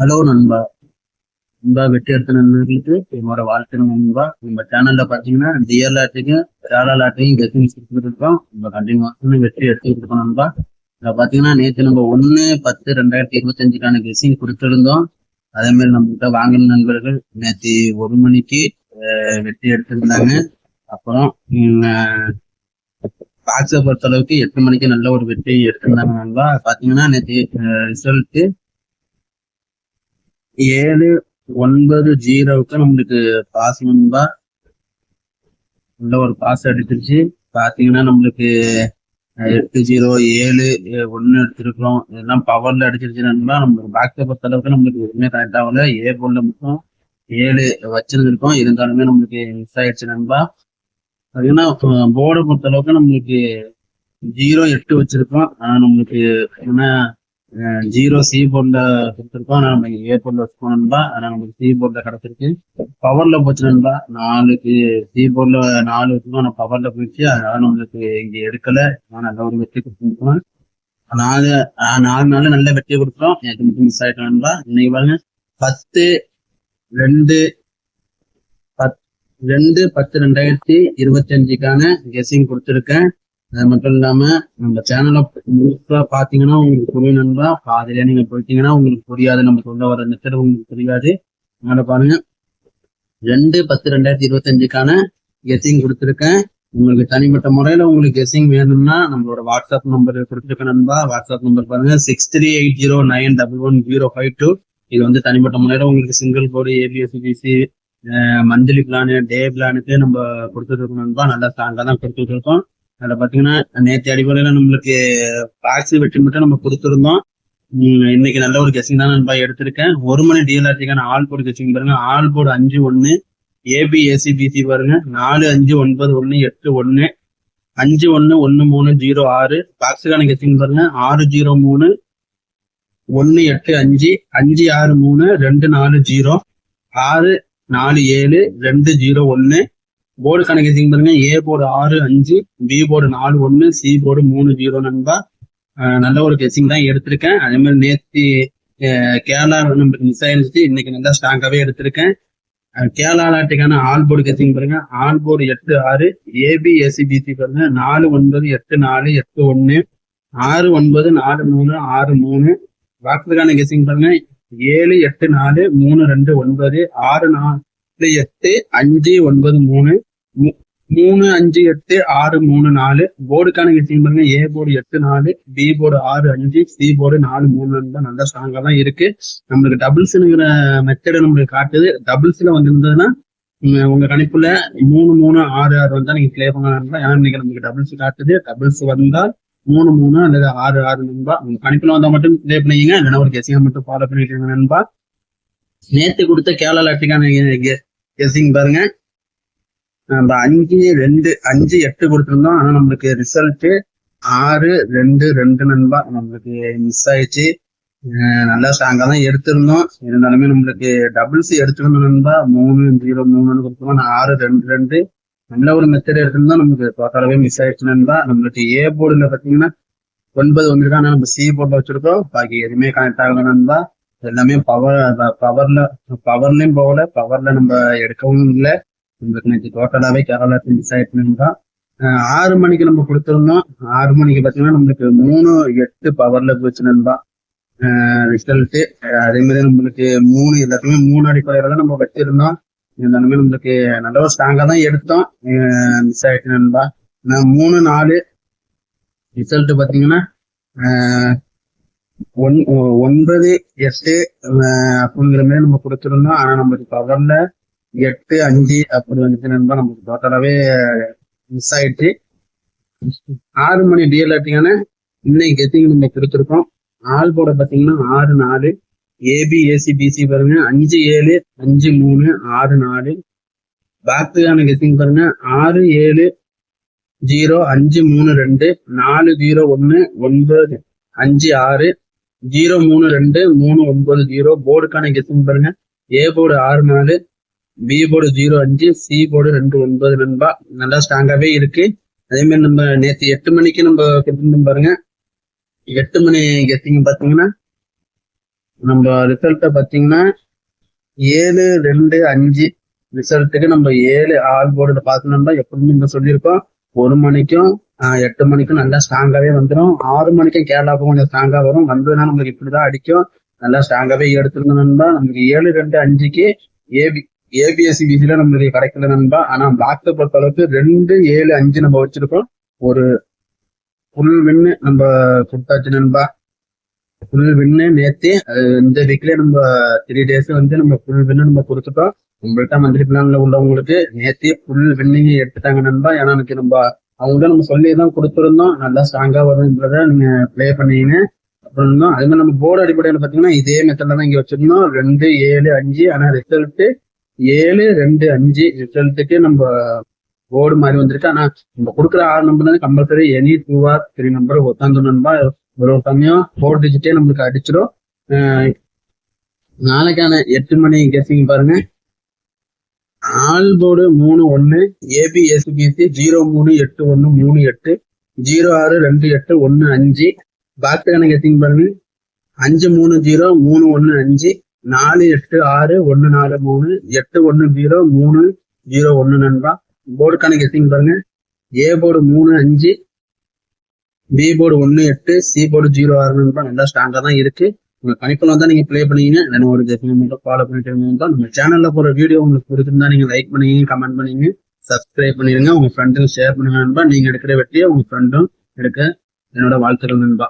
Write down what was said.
Hello நண்பா. நண்பா வெற்றி எடுத்த நண்பர்களுக்கு என்னோட வாழ்க்கை நண்பா. நம்ம சேனல்ல பாத்தீங்கன்னா டிஎல் ஆட்டுக்கும் கேரளா ஆட்டையும் கெஸ்டிங்ஸ் கொடுத்துட்டு இருக்கோம். நம்ம கண்டினியூஸ் வெற்றி எடுத்துக்கிட்டு இருக்கோம் நண்பா. இதை பாத்தீங்கன்னா நேற்று நம்ம ஒன்னு பத்து ரெண்டாயிரத்தி இருபத்தஞ்சுக்கான கெஸ்டிங் கொடுத்துருந்தோம். அதே மாதிரி நம்ம கிட்ட வாங்கின நண்பர்கள் நேற்று ஒரு மணிக்கு வெற்றி எடுத்திருந்தாங்க அப்புறம் பாக்ஸை பொறுத்த அளவுக்கு எட்டு மணிக்கு நல்ல ஒரு வெற்றி எடுத்திருந்தாங்க நண்பா. பாத்தீங்கன்னா நேற்று ரிசல்ட்டு ஏழு ஒன்பது ஜீரோவுக்கு நம்மளுக்கு பாஸ் நண்பா உள்ள ஒரு பாஸ் அடிச்சிருச்சு. பாத்தீங்கன்னா நம்மளுக்கு எட்டு ஜீரோ ஏழு ஒன்னு எடுத்திருக்கிறோம். இதெல்லாம் பவர்ல அடிச்சிருச்சு நண்பா நம்மளுக்கு பேக்கை பொறுத்த அளவுக்கு நம்மளுக்கு எதுவுமே கரெக்ட் ஆகல. ஏ போர்ல மட்டும் ஏழு வச்சிருந்திருக்கோம். இருந்தாலுமே நம்மளுக்கு மிஸ் ஆயிடுச்சு நண்பா பாத்தீங்கன்னா போர்டை பொறுத்த அளவுக்கு நம்மளுக்கு ஜீரோ எட்டு வச்சிருக்கோம். ஆனா நம்மளுக்கு என்ன ஜீரோ சி போர்ட்ல கொடுத்துருக்கோம். ஆனா நம்ம ஏ போர்ட்ல வச்சுக்கோணும்பா ஆனா நமக்கு சி போர்ட்ல கிடைச்சிருக்கு. பவர்ல போச்சுனா நாலுக்கு சி போர்ட்ல நாலு வச்சுக்கோம். ஆனா பவர்ல போயிடுச்சு. அதனால நம்மளுக்கு இங்க எடுக்கல. நான் நல்ல ஒரு வெற்றி கொடுத்துருக்கோம் நாலு நாலு நாள் நல்ல வெற்றி கொடுத்துரும் எனக்கு மட்டும் மிஸ் ஆயிட்டோம்பா இன்னைக்கு பாருங்க. பத்து ரெண்டு பத் ரெண்டு பத்து ரெண்டாயிரத்தி இருபத்தி அஞ்சுக்கான கெஸிங் கொடுத்துருக்கேன். அது மட்டும் இல்லாம நம்ம சேனலை முழுசா பாத்தீங்கன்னா உங்களுக்கு புரியணும்னா பாதிரியா நீங்க போயிட்டீங்கன்னா உங்களுக்கு புரியாது. நம்ம சொல்ல வர மெத்தட் உங்களுக்கு புரியாது. அதனால பாருங்க. ரெண்டு பத்து ரெண்டாயிரத்தி இருபத்தஞ்சுக்கான கெஸ்ஸிங் கொடுத்துருக்கேன். உங்களுக்கு தனிப்பட்ட முறையில உங்களுக்கு கெஸிங் வேணும்னா நம்மளோட வாட்ஸ்அப் நம்பர் கொடுத்துருக்கேன் நண்பா. வாட்ஸ்அப் நம்பர் பாருங்க. Six three eight zero nine double one zero five two இது வந்து தனிப்பட்ட முறையில உங்களுக்கு single code ABSCBC monthly plan day பிளானுக்கு நம்ம கொடுத்துட்டு இருக்கோம் நண்பா. நல்லா ஸ்ட்ராங்கா தான் கொடுத்துட்டு இருக்கோம் அதுல பாத்தீங்கன்னா நேற்று அடிப்படையில நம்மளுக்கு பாக்ஸ் வெற்றி மட்டும் நம்ம கொடுத்துருந்தோம். இன்னைக்கு நல்ல ஒரு கெஸிங் தான் நண்பா எடுத்திருக்கேன். ஒரு மணி டிஎல்ஆர்டிக்கான ஆல் போர்டு கெஸிங் பாருங்க. ஆல் போர்டு அஞ்சு ஒன்னு ஏபி ஏசிபிசி பாருங்க. நாலு அஞ்சு ஒன்பது ஒன்னு எட்டு ஒன்னு அஞ்சு ஒன்னு ஒன்னு மூணு ஜீரோ ஆறு. பாக்ஸுக்கான கெஸிங் பாருங்க. ஆறு ஜீரோ மூணு ஒன்னு எட்டு அஞ்சு அஞ்சு ஆறு மூணு ரெண்டு நாலு ஜீரோ ஆறு நாலு ஏழு ரெண்டு ஜீரோ ஒன்னு போர்டு கணக்கு பாருங்க. ஏ போர்டு ஆறு அஞ்சு பி போர்டு நாலு ஒன்று சி போர்டு மூணு ஜீரோ நண்பா. நல்ல ஒரு கெஸிங் தான் எடுத்திருக்கேன். அதே மாதிரி நேற்று கேரளா நம்மளுக்கு மிஸ் ஆயிருந்துச்சு இன்னைக்கு நல்லா ஸ்ட்ராங்காகவே எடுத்திருக்கேன். கேரளா நாட்டுக்கான ஆல் போர்டு கெஸிங் பாருங்க. ஆல் போர்டு எட்டு ஆறு ஏபிஎஸ்சி ஏசிபிசி பாருங்க. நாலு ஒன்பது எட்டு நாலு எட்டு ஒன்று ஆறு ஒன்பது நாலு மூணு ஆறு மூணு. வாக்குக்கான கெஸிங் பாருங்க. ஏழு எட்டு நாலு மூணு ரெண்டு ஒன்பது ஆறு நாலு எட்டு அஞ்சு ஒன்பது மூணு. மூணு அஞ்சு எட்டு ஆறு மூணு நாலு. போர்டுக்கான விஷயம் பாருங்க. ஏ போர்டு எட்டு நாலு பி போர்டு ஆறு அஞ்சு சி போர்டு நாலு மூணு தான் நல்ல ஸ்ட்ராங்கா தான் இருக்கு. நம்மளுக்கு டபுள்ஸ்ங்கிற மெத்தடை நம்மளுக்கு காட்டுது. டபுள்ஸ்ல வந்திருந்ததுன்னா உங்க கணிப்புல மூணு மூணு ஆறு ஆறு வந்தா நீங்க கிளியர் பண்ணலாம் ஏன்னா இன்னைக்கு நமக்கு டபுள்ஸ் காட்டுது. டபுள்ஸ் வந்தால் மூணு மூணு அல்லது ஆறு ஆறு நண்பா. உங்க கணிப்புல வந்தா மட்டும் கிளியர் பண்ணிங்க இல்லைன்னா ஒரு கெசிங்க மட்டும் ஃபாலோ பண்ணிட்டு நண்பா. நேத்து கொடுத்த கேரளா லாட்டிக்கான கெஸிங் பாருங்க. நம்ம அஞ்சு ரெண்டு அஞ்சு எட்டு கொடுத்துருந்தோம். ஆனா நம்மளுக்கு ரிசல்ட் ஆறு ரெண்டு ரெண்டு நண்பா நம்மளுக்கு மிஸ் ஆயிடுச்சு. நல்லா ஸ்ட்ராங்கா தான் எடுத்திருந்தோம். இருந்தாலுமே நம்மளுக்கு டபுள்ஸ் எடுத்திருந்தோம் நண்பா மூணு ஜீரோ மூணுன்னு கொடுத்துருந்தோம் ஆறு ரெண்டு ரெண்டு நல்ல ஒரு மெத்தட் எடுத்திருந்தோம். நமக்கு டோட்டலாவே மிஸ் ஆயிடுச்சு நண்பா. நம்மளுக்கு ஏ போர்டுல பாத்தீங்கன்னா ஒன்பது வந்துருக்கா. நம்ம சி போர்ட்ல வச்சிருக்கோம். பாக்கி எதுவுமே கனெக்ட் ஆகல நண்பா. எல்லாமே பவர் பவர்ல பவர்லயும் போகல. பவர்ல நம்ம எடுக்கவும் இல்லை. நேற்று டோட்டலாவே கேரளா மிஸ் ஆயிட்டுன்னு ஆறு மணிக்கு நம்ம கொடுத்துருந்தோம் ஆறு மணிக்கு பார்த்தீங்கன்னா நம்மளுக்கு மூணு எட்டு பவர்ல போச்சுன்னு தான் ரிசல்ட்டு அதே மாதிரி நம்மளுக்கு மூணு எல்லாத்தையுமே மூணு அடிப்படையில தான் நம்ம வச்சிருந்தோம். இருந்தாலுமே நம்மளுக்கு நல்ல ஒரு ஸ்ட்ராங்கா தான் எடுத்தோம். மிஸ் ஆயிட்டு தான் மூணு நாலு ரிசல்ட் பார்த்தீங்கன்னா ஒன் ஒன்பது எட்டு அப்படிங்கிற மாதிரி நம்ம கொடுத்துருந்தோம். ஆனால் நம்மளுக்கு பவர்ல எட்டு அஞ்சு அப்படி வந்துச்சு நண்பா. நமக்கு டோட்டலாவே மிஸ் ஆயிடுச்சு. ஆறு மணி டிஎல்ஆர்டிக்கான இன்னைக்கு கெத்திங் நம்ம கொடுத்துருக்கோம். ஆள் போட பாத்தீங்கன்னா ஆறு நாலு. ஏபி ஏசி பிசி பாருங்க. அஞ்சு ஏழு அஞ்சு மூணு ஆறு நாலு. பேக்குக்கான கெத்திங் பாருங்க. ஆறு ஏழு ஜீரோ அஞ்சு மூணு ரெண்டு. நாலு ஜீரோ ஒன்னு ஒன்பது. அஞ்சு ஆறு. ஜீரோ மூணு ரெண்டு. மூணு ஒன்பது ஜீரோ போர்டுக்கான கெத்திங் பாருங்க. ஏ போர்டு ஆறு நாலு. பி போர்டு ஜீரோ அஞ்சு சி போர்டு ரெண்டு ஒன்பது நண்பா. நல்லா ஸ்ட்ராங்காகவே இருக்கு. அதே மாதிரி நம்ம நேற்று எட்டு மணிக்கு நம்ம கொடுத்துருந்தோம் பாருங்க. எட்டு மணி கெட்டிங்க பார்த்தீங்கன்னா நம்ம ரிசல்ட்டை பார்த்தீங்கன்னா ஏழு ரெண்டு அஞ்சு. ரிசல்ட்டுக்கு நம்ம ஏழு ஆள் போர்டில் பார்த்தோம்னா எப்பவுமே நம்ம சொல்லியிருக்கோம். ஒரு மணிக்கும் எட்டு மணிக்கும் நல்லா ஸ்ட்ராங்காகவே வந்துடும் ஆறு மணிக்கும் கேரளாவுக்கும் கொஞ்சம் ஸ்ட்ராங்காக வரும். வந்ததுன்னா நம்மளுக்கு இப்படி தான் அடிக்கும். நல்லா ஸ்ட்ராங்காகவே எடுத்துருந்தோம்னா நமக்கு ஏழு ரெண்டு அஞ்சுக்கு ஏபி ஏபிஎஸ்சி பிசில நம்மளுக்கு கிடைக்கல நண்பா. ஆனா பிளாக்ல பொறுத்த அளவுக்கு ரெண்டு ஏழு அஞ்சு நம்ம வச்சிருக்கோம். ஒரு ஃபுல் வின்னு நம்ம கொடுத்தாச்சு நண்பா. ஃபுல் வின்னு நேத்து இந்த வீக்லயே நம்ம த்ரீ டேஸ் வந்து நம்ம ஃபுல் வின்னு நம்ம கொடுத்துட்டோம். உங்கள்கிட்ட மந்திரி பிளான்ல உள்ளவங்களுக்கு நேத்தே ஃபுல் வின்னிங் எடுத்துட்டாங்க நண்பா. ஏன்னா எனக்கு நம்ம அவங்க தான் நம்ம சொல்லி தான் கொடுத்துருந்தோம். நல்லா ஸ்ட்ராங்கா வரும்ன்றத நீங்க பிளே பண்ணீங்க. அப்புறம் தான் அது மாதிரி நம்ம போர்டு அடிப்படையில் பார்த்தீங்கன்னா இதே மெத்தட்ல தான் இங்க வச்சிருந்தோம். ரெண்டு ஏழு அஞ்சு. ஆனா ரிசல்ட்டு ஏழு ரெண்டு அஞ்சு ரிசல்ட்டுக்கு நம்ம போர்டு மாதிரி வந்துருக்கு ஆனா நம்ம கொடுக்குற ஆறு நம்பர் தான் compulsory any two or three number உட்காந்து நண்பா ஒரு ஒரு சமயம் ஃபோர் டிஜிட்டே நம்மளுக்கு அடிச்சிடும் நாளைக்கான எட்டு மணி கெஸிங் பாருங்க. ஆல் போர்டு மூணு ஒன்னு ஏபி எஸ்பிசி ஜீரோ மூணு எட்டு ஒன்னு மூணு எட்டு ஜீரோ ஆறு ரெண்டு எட்டு ஒன்னு அஞ்சு. பாக்ஸுக்கான கெஸிங் பாருங்க. அஞ்சு மூணு ஜீரோ மூணு ஒன்னு அஞ்சு. நாலு எட்டு ஆறு ஒன்னு நாலு மூணு எட்டு ஒன்னு ஜீரோ மூணு ஜீரோ ஒன்னு நண்பா. போர்டுக்கான கெஸிங் பாருங்க. ஏ போர்டு மூணு அஞ்சு பி போர்டு ஒன்னு எட்டு சி போர்டு ஜீரோ ஆறு நண்பா. நல்லா ஸ்ட்ராங்கா தான் இருக்கு. உங்க கணிப்பில் தான் நீங்க ப்ளே பண்ணீங்க இல்லைன்னா ஒரு கெஸிங் மட்டும் ஃபாலோ பண்ணிட்டு இருந்தா நம்ம சேனல்ல போற வீடியோ உங்களுக்கு பிடிச்சிருந்தா நீங்க லைக் பண்ணீங்க கமெண்ட் பண்ணீங்க சப்ஸ்கிரைப் பண்ணிருங்க. உங்க ஃப்ரெண்டுக்கு ஷேர் பண்ணுங்க நண்பா. நீங்க எடுக்கிற வெற்றியை உங்க ஃப்ரெண்டும் எடுக்க என்னோட வாழ்த்துக்கள் நண்பா.